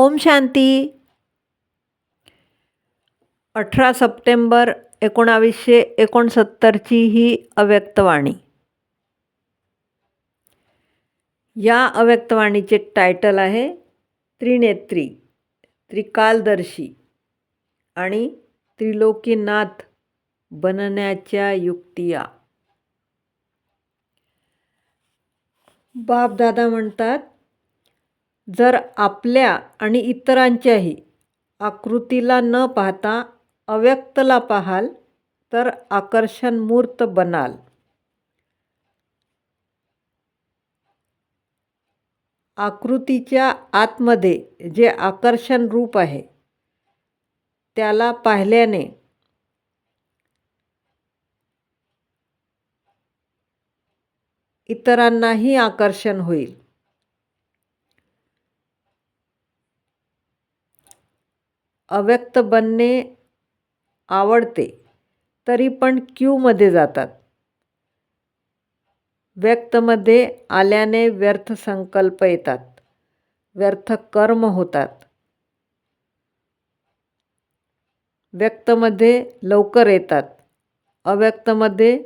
ओम शांती. अठरा सप्टेंबर एकोणावीसशे एकोणसत्तरची ही अव्यक्तवाणी. या अव्यक्तवाणीचे टायटल आहे त्रिनेत्री त्रिकालदर्शी आणि त्रिलोकीनाथ बनण्याच्या युक्तिया. बापदादा म्हणतात जर आपल्या आणि इतरांच्याही आकृतीला न पाहता अव्यक्तला पाहाल तर आकर्षण मूर्त बनाल. आकृतीच्या आतमध्ये जे आकर्षण रूप आहे त्याला पाहिल्याने इतरांनाही आकर्षण होईल. अव्यक्त बनणे आवडते तरी पण क्यूमध्ये जातात. व्यक्तमध्ये आल्याने व्यर्थ संकल्प येतात. व्यर्थ कर्म होतात. व्यक्तमध्ये लवकर येतात. अव्यक्तमध्ये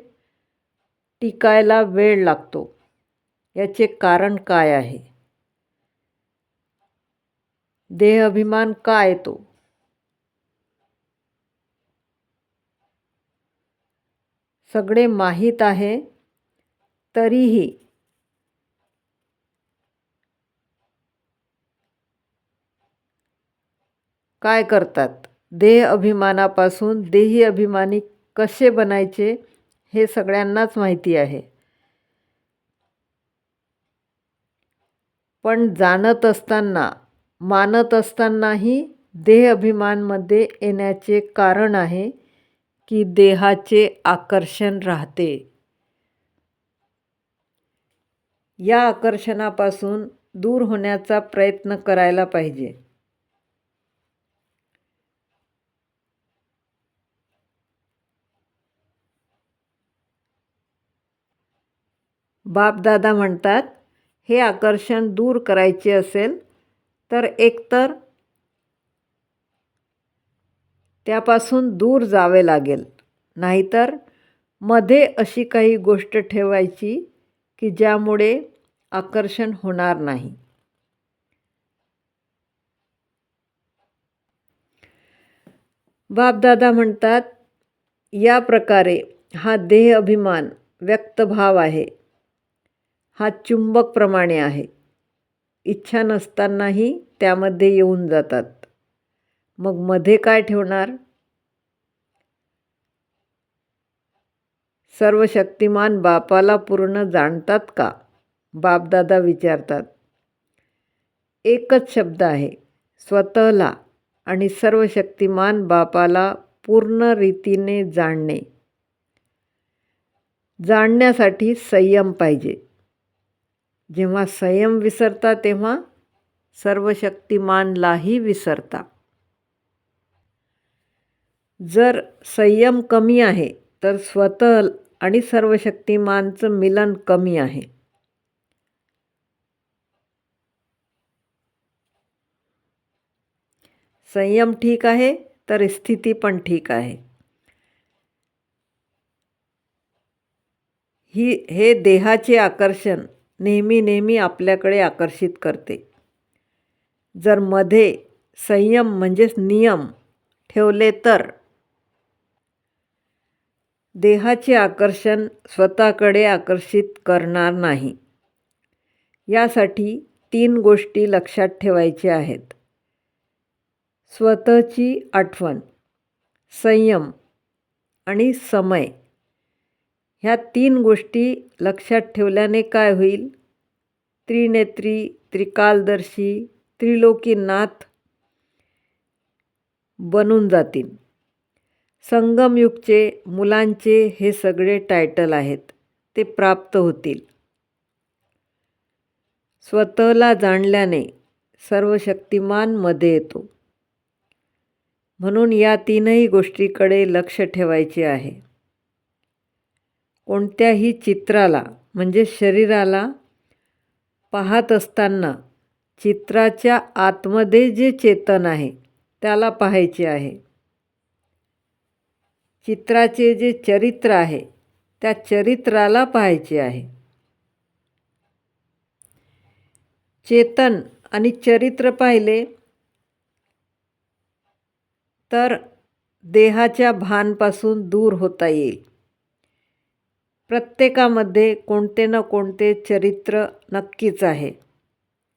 टिकायला वेळ लागतो. याचे कारण काय आहे? देह अभिमान का येतो? सगळे माहीत आहे तरीही काय करतात? देह अभिमानापासून देही अभिमानी कसे बनायचे हे सगळ्यांनाच माहिती आहे. पण जाणत असताना मानत असतानाही देह अभिमानमध्ये येण्याचे कारण आहे की देहाचे आकर्षण राहते. या आकर्षणापासून दूर होण्याचा प्रयत्न करायला पाहिजे. बापदादा म्हणतात हे आकर्षण दूर करायचे असेल तर एकतर त्यापासून दूर जावे लागेल. नाहीतरमध्ये अशी काही गोष्ट ठेवायची की ज्यामुळे आकर्षण होणार नाही. बापदादा म्हणतात या प्रकारे हा देह अभिमान व्यक्तभाव आहे. हा चुंबकप्रमाणे आहे. इच्छा नसतानाही त्यामध्ये येऊन जातात. मग मध्ये काय ठेवणार? सर्व शक्तिमान बापाला पूर्ण जाणतात का? बापदादा विचारतात. एकच शब्द आहे स्वतःला आणि सर्व शक्तिमान बापाला पूर्ण रीतीने जाणणे. जाणण्यासाठी संयम पाहिजे. जेव्हा संयम विसरता तेव्हा सर्व शक्तिमानलाही विसरता. जर संयम कमी आहे तर स्वतः आणि सर्व शक्तिमानचं मिलन कमी आहे. संयम ठीक आहे तर स्थिती पण ठीक आहे. ही हे देहाचे आकर्षण नेहमी नेहमी आपल्याकडे आकर्षित करते. जर मध्ये संयम म्हणजेच नियम ठेवले तर देहाचे आकर्षण स्वतःकडे आकर्षित करणार नाही. यासाठी तीन गोष्टी लक्षात ठेवायच्या आहेत. स्वतःची आठवण संयम आणि समय ह्या तीन गोष्टी लक्षात ठेवल्याने काय होईल? त्रिनेत्री त्रिकालदर्शी त्रिलोकीनाथ बनून जातील. संगमयुगचे मुलांचे हे सगळे टायटल आहेत. ते प्राप्त होतील. स्वतःला जाणल्याने सर्व शक्तिमानमध्ये येतो. म्हणून या तीनही गोष्टीकडे लक्ष ठेवायचे आहे. कोणत्याही चित्राला म्हणजे शरीराला पाहत असताना चित्राच्या आतमध्ये जे चेतन आहे त्याला पाहायचे आहे. चित्राचे जे चरित्र आहे त्या चरित्राला पाहायचे आहे. चेतन आणि चरित्र पाहिले तर देहाच्या भानपासून दूर होता येईल. प्रत्येकामध्ये कोणते ना कोणते चरित्र नक्कीच आहे.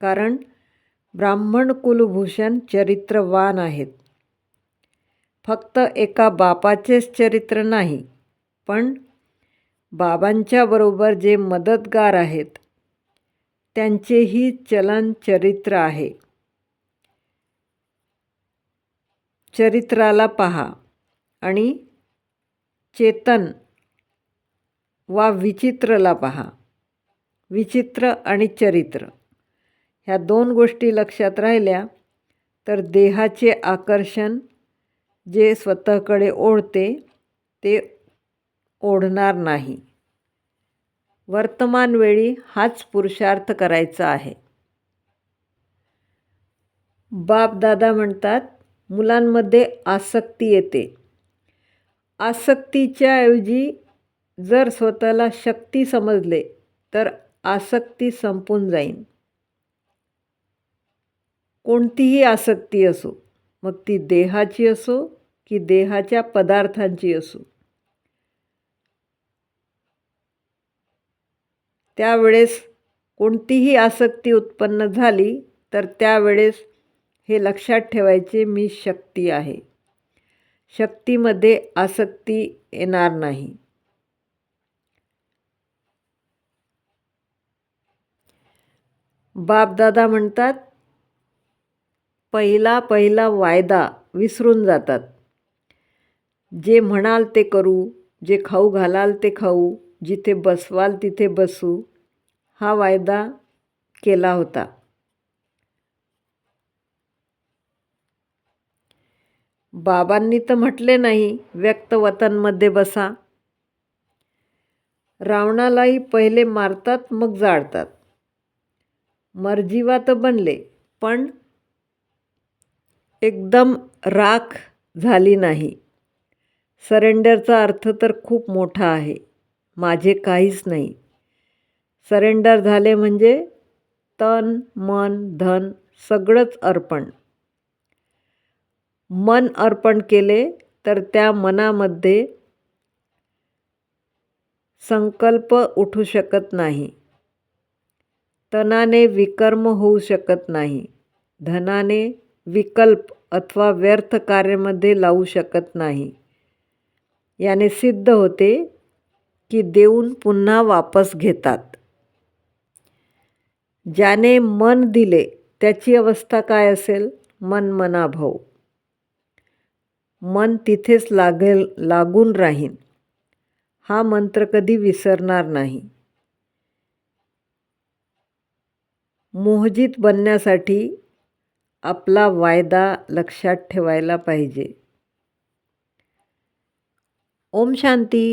कारण ब्राह्मण कुलभूषण चरित्रवान आहेत. फक्त एका बापाचेच चरित्र नाही पण बाबांच्याबरोबर जे मदतगार आहेत त्यांचेही चलन चरित्र आहे. चरित्राला पहा आणि चेतन वा विचित्रला पहा. विचित्र आणि चरित्र. ह्या दोन गोष्टी लक्षात राहिल्या तर देहाचे आकर्षण जे स्वतःकडे ओढते ते ओढणार नाही. वर्तमान वेळी हाच पुरुषार्थ करायचा आहे. बाप दादा म्हणतात मुलांमध्ये आसक्ती येते. आसक्तीच्या ऐवजी जर स्वतःला शक्ती समजले तर आसक्ती संपून जाईन. कोणतीही आसक्ती असो मग ती देहाची असो की देहाच्या पदार्थांची असो. त्यावेळेस कोणतीही आसक्ती उत्पन्न झाली तर त्यावेळेस हे लक्षात ठेवायचे मी शक्ती आहे. शक्तीमध्ये आसक्ती येणार नाही. बापदादा म्हणतात पहिला पहिला वायदा विसरून जातात. जे म्हणाल ते करू जे खाऊ घालाल ते खाऊ जिथे बसवाल तिथे बसू हा वायदा केला होता. बाबांनी तर म्हटले नाही व्यक्त वतनमध्ये बसा. रावणालाही पहिले मारतात मग जाळतात. मर्जीवा तर बनले पण एकदम राख झाली नाही. सरेंडरचा अर्थ तर खूप मोठा आहे. माझे काहीच नाही. सरेंडर झाले म्हणजे तन मन धन सगळंच अर्पण. मन अर्पण केले तर त्या मनामध्ये संकल्प उठू शकत नाही. तनाने विकर्म होऊ शकत नाही. धनाने विकल्प अथवा व्यर्थ कार्यामध्ये लावू शकत नाही. याने सिद्ध होते की देऊन पुन्हा वापस घेतात. ज्याने मन दिले त्याची अवस्था काय असेल? मन मनाभाऊ मन तिथेच लागेल लागून राहीन. हा मंत्र कधी विसरणार नाही. मोहजित बनण्यासाठी आपला वायदा लक्षात ठेवायला पाहिजे. ओम शांती.